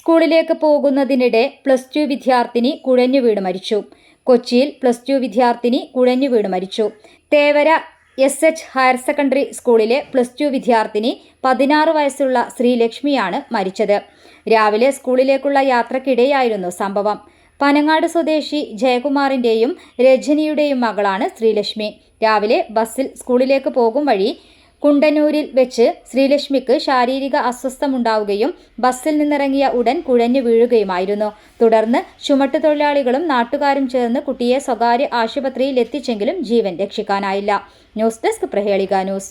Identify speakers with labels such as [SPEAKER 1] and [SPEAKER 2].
[SPEAKER 1] സ്കൂളിലേക്ക് പോകുന്നതിനിടെ plus two വിദ്യാർത്ഥിനി കുഴഞ്ഞു വീണ് മരിച്ചു. കൊച്ചിയിൽ പ്ലസ് ടു വിദ്യാർത്ഥിനി കുഴഞ്ഞു വീണ് മരിച്ചു. Thevara S H higher secondary സ്കൂളിലെ പ്ലസ് ടു വിദ്യാർത്ഥിനി പതിനാറ് വയസ്സുള്ള ശ്രീലക്ഷ്മിയാണ് മരിച്ചത്. രാവിലെ സ്കൂളിലേക്കുള്ള യാത്രക്കിടെയായിരുന്നു സംഭവം. പനങ്ങാട് സ്വദേശി ജയകുമാറിന്റെയും രജനിയുടെയും മകളാണ് ശ്രീലക്ഷ്മി. രാവിലെ ബസ്സിൽ സ്കൂളിലേക്ക് പോകും വഴി കുണ്ടന്നൂരിൽ വെച്ച് ശ്രീലക്ഷ്മിക്ക് ശാരീരിക അസ്വസ്ഥമുണ്ടാവുകയും ബസ്സിൽ നിന്നിറങ്ങിയ ഉടൻ കുഴഞ്ഞു വീഴുകയുമായിരുന്നു. തുടർന്ന് ചുമട്ടുതൊഴിലാളികളും നാട്ടുകാരും ചേർന്ന് കുട്ടിയെ സ്വകാര്യ ആശുപത്രിയിൽ എത്തിച്ചെങ്കിലും ജീവൻ രക്ഷിക്കാനായില്ല. News desk Prahelika news.